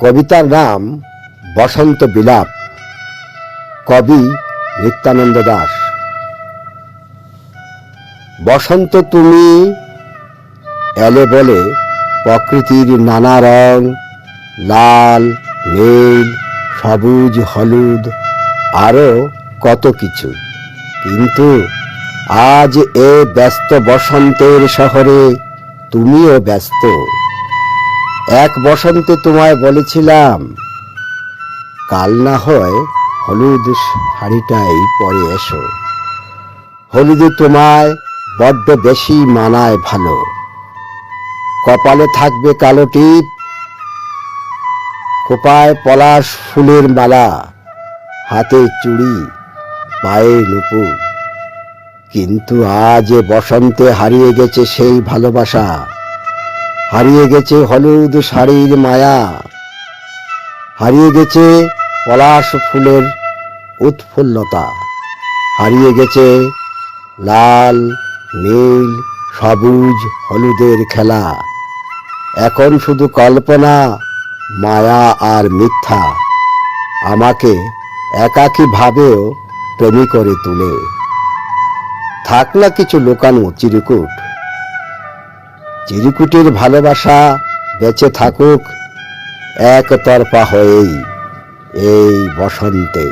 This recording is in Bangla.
কবিতার নাম বসন্ত বিলাপ, কবি নিত্যানন্দ দাস। বসন্ত তুমি এলে বলে প্রকৃতির নানা রং, লাল, নীল, সবুজ, হলুদ আরও কত কিছু। কিন্তু আজ এ ব্যস্ত বসন্তের শহরে তুমিও ব্যস্ত। এক বসন্তে তোমায় বলেছিলাম, কাল না হয় হলুদ শাড়িটাই পরে এসো। হলুদে তোমায় বড্ড বেশি মানায় ভালো। কপালে থাকবে কালো টিপ, খোপায় পলাশ ফুলের মালা, হাতে চুড়ি পায়ে নুপুর কিন্তু আজ বসন্তে হারিয়ে গেছে সেই ভালোবাসা। হারিয়ে গেছে হলুদ শাড়ির মায়া। হারিয়ে গেছে পলাশ ফুলের উৎফুল্লতা। হারিয়ে গেছে লাল, নীল, সবুজ, হলুদের খেলা। এখন শুধু কল্পনা, মায়া আর মিথ্যা। আমাকে একাকী ভাবেও প্রেমী করে তুলে। থাক না কিছু লোকানো চিরকুট। চিরকুটের ভালোবাসা বেঁচে থাকুক একতরফা হয়েই এই বসন্তে।